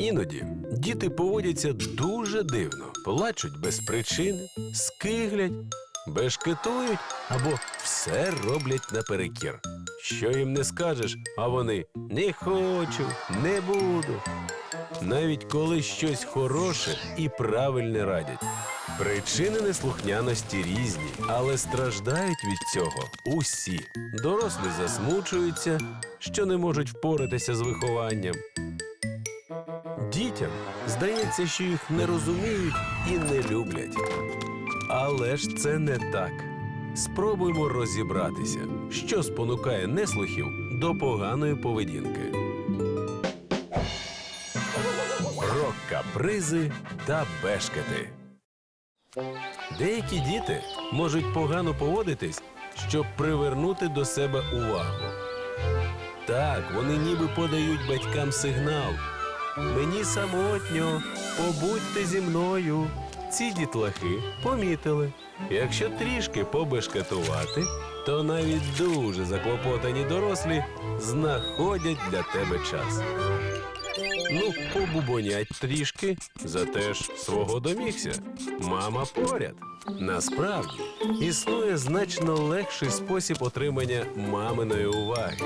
Іноді діти поводяться дуже дивно, плачуть без причини, скиглять, бешкетують або все роблять наперекір. Що їм не скажеш, а вони не хочу, не буду. Навіть коли щось хороше і правильне радять. Причини неслухняності різні, але страждають від цього усі. Дорослі засмучуються, що не можуть впоратися з вихованням. Здається, що їх не розуміють і не люблять. Але ж це не так. Спробуймо розібратися, що спонукає неслухів до поганої поведінки. Про капризи та бешкети. Деякі діти можуть погано поводитись, щоб привернути до себе увагу. Так, вони ніби подають батькам сигнал. Мені самотньо, побудьте зі мною. Ці дітлахи помітили. Якщо трішки побешкетувати, то навіть дуже заклопотані дорослі знаходять для тебе час. Ну, побубонять трішки, зате ж свого домігся. Мама поряд. Насправді існує значно легший спосіб отримання маминої уваги.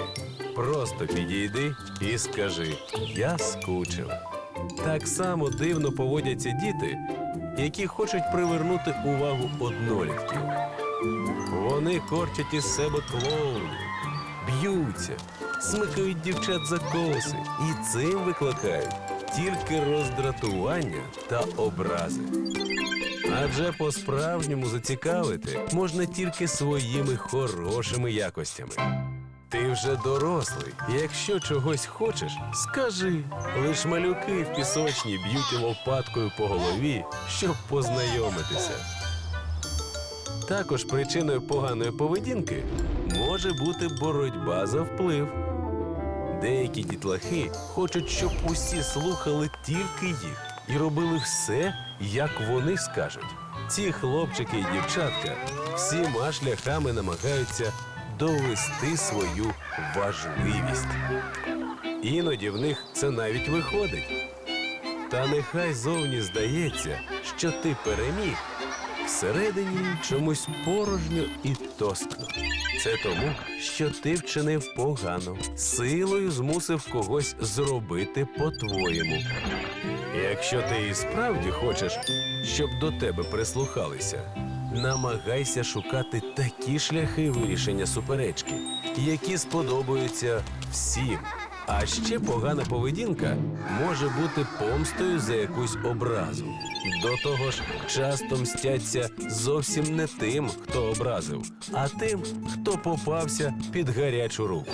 Просто підійди і скажи Я скучив. Так само дивно поводяться діти, які хочуть привернути увагу однолітків. Вони корчать із себе клоунів, б'ються, смикають дівчат за коси і цим викликають тільки роздратування та образи. Адже по-справжньому зацікавити можна тільки своїми хорошими якостями. Ти вже дорослий, якщо чогось хочеш, скажи. Лиш малюки в пісочні б'ють лопаткою по голові, щоб познайомитися. Також причиною поганої поведінки може бути боротьба за вплив. Деякі дітлахи хочуть, щоб усі слухали тільки їх і робили все, як вони скажуть. Ці хлопчики і дівчатка всіма шляхами намагаються довести свою важливість. Іноді в них це навіть виходить. Та нехай зовні здається, що ти переміг, всередині чомусь порожньо і тоскно. Це тому, що ти вчинив погано, силою змусив когось зробити по-твоєму. Якщо ти і справді хочеш, щоб до тебе прислухалися, намагайся шукати такі шляхи вирішення суперечки, які сподобаються всім. А ще погана поведінка може бути помстою за якусь образу. До того ж, часто мстяться зовсім не тим, хто образив, а тим, хто попався під гарячу руку.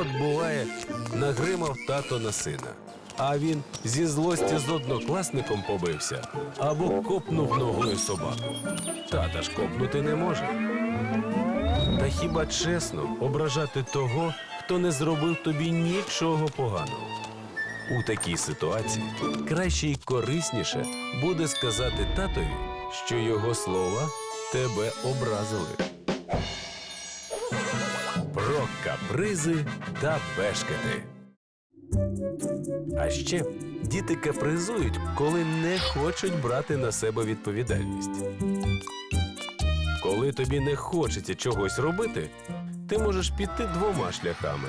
От буває, нагримав тато на сина, а він зі злості з однокласником побився або копнув ногою собаку. Тата ж копнути не може. Та хіба чесно ображати того, хто не зробив тобі нічого поганого? У такій ситуації краще й корисніше буде сказати татові, що його слова тебе образили. Про капризи та бешкети. А ще діти капризують, коли не хочуть брати на себе відповідальність. Коли тобі не хочеться чогось робити, ти можеш піти двома шляхами: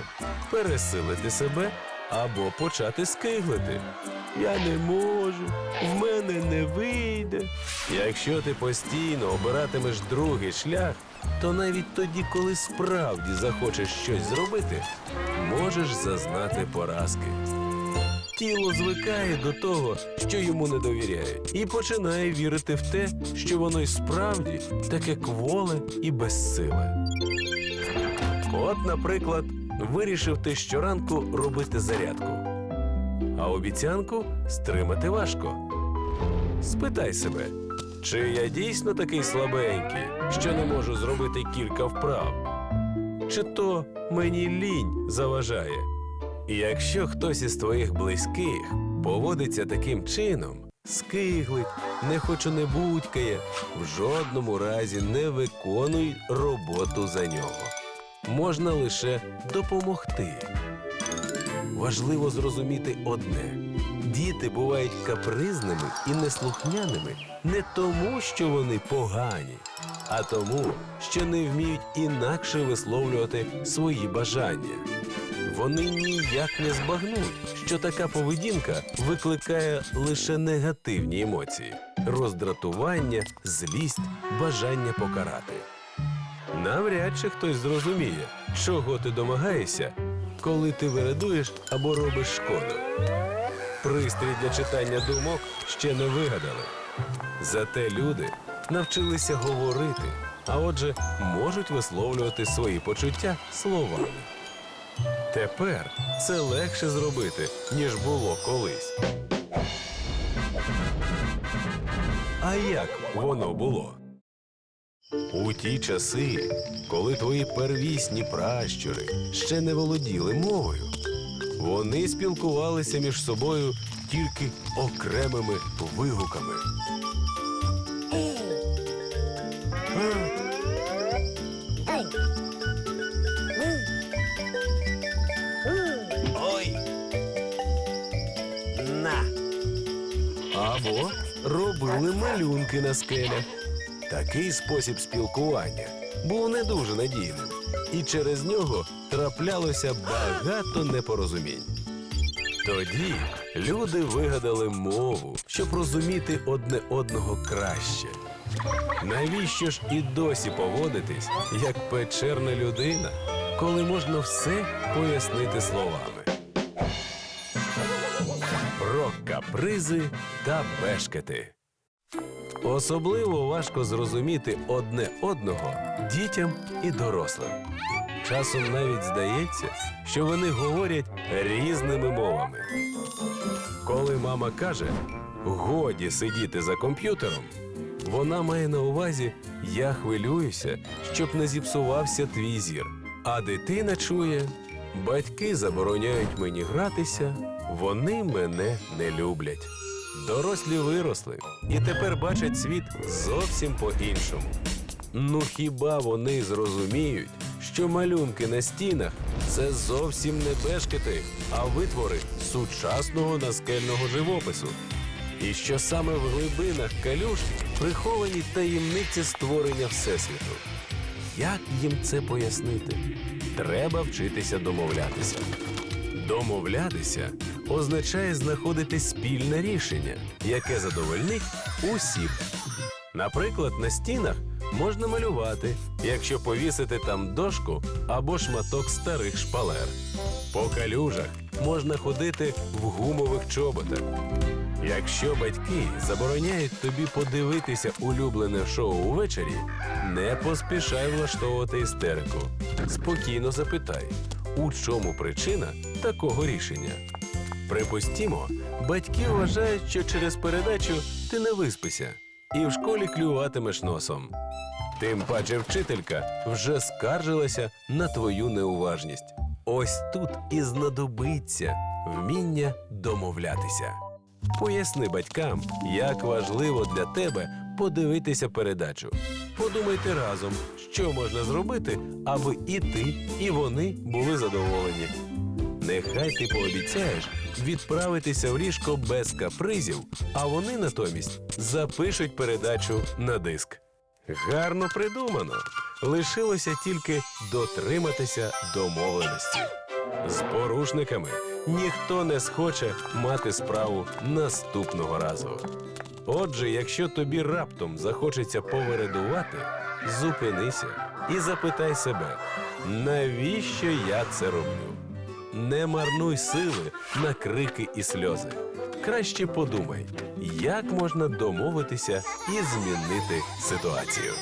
пересилити себе або почати скиглити. Я не можу, в мене не вийде. Якщо ти постійно обиратимеш другий шлях, то навіть тоді, коли справді захочеш щось зробити, можеш зазнати поразки. Тіло звикає до того, що йому не довіряють, і починає вірити в те, що воно й справді таке кволе і безсиле. От, наприклад, вирішив ти щоранку робити зарядку, а обіцянку стримати важко. Спитай себе, чи я дійсно такий слабенький, що не можу зробити кілька вправ? Чи то мені лінь заважає? І якщо хтось із твоїх близьких поводиться таким чином, скиглить, не хочу не будькає, в жодному разі не виконуй роботу за нього. Можна лише допомогти. Важливо зрозуміти одне: Діти бувають капризними і неслухняними не тому, що вони погані, а тому, що не вміють інакше висловлювати свої бажання. Вони ніяк не збагнуть, що така поведінка викликає лише негативні емоції: роздратування, злість, бажання покарати. Навряд чи хтось зрозуміє, чого ти домагаєшся, коли ти вередуєш або робиш шкоду. Пристрій для читання думок ще не вигадали. Зате люди навчилися говорити, а отже, можуть висловлювати свої почуття словами. Тепер це легше зробити, ніж було колись. А як воно було? У ті часи, коли твої первісні пращури ще не володіли мовою, вони спілкувалися між собою тільки окремими вигуками. Ой. На. Або робили малюнки на скелях. Такий спосіб спілкування був не дуже надійним, і через нього траплялося багато непорозумінь. Тоді люди вигадали мову, щоб розуміти одне одного краще. Навіщо ж і досі поводитись, як печерна людина, коли можна все пояснити словами? Про капризи та бешкети. Особливо важко зрозуміти одне одного дітям і дорослим. Часом навіть здається, що вони говорять різними мовами. Коли мама каже годі сидіти за комп'ютером, вона має на увазі я хвилююся, щоб не зіпсувався твій зір. А дитина чує батьки забороняють мені гратися, вони мене не люблять. Дорослі виросли і тепер бачать світ зовсім по-іншому. Ну хіба вони зрозуміють, що малюнки на стінах це зовсім не бешкети, а витвори сучасного наскельного живопису? І що саме в глибинах калюш приховані таємниці створення Всесвіту? Як їм це пояснити? Треба вчитися домовлятися. Домовлятися означає знаходити спільне рішення, яке задовольнить усіх. Наприклад, на стінах можна малювати, якщо повісити там дошку або шматок старих шпалер. По калюжах можна ходити в гумових чоботах. Якщо батьки забороняють тобі подивитися улюблене шоу увечері, не поспішай влаштовувати істерику. Спокійно запитай, у чому причина такого рішення. Припустімо, батьки вважають, що через передачу ти не виспися і в школі клюватимеш носом. Тим паче вчителька вже скаржилася на твою неуважність. Ось тут і знадобиться вміння домовлятися. Поясни батькам, як важливо для тебе подивитися передачу. Подумайте разом, що можна зробити, аби і ти, і вони були задоволені. Нехай ти пообіцяєш відправитися в ліжко без капризів, а вони натомість запишуть передачу на диск. Гарно придумано. Лишилося тільки дотриматися домовленості. З порушниками ніхто не схоче мати справу наступного разу. Отже, якщо тобі раптом захочеться повередувати, зупинися і запитай себе, навіщо я це роблю? Не марнуй сили на крики і сльози. Краще подумай, як можна домовитися і змінити ситуацію.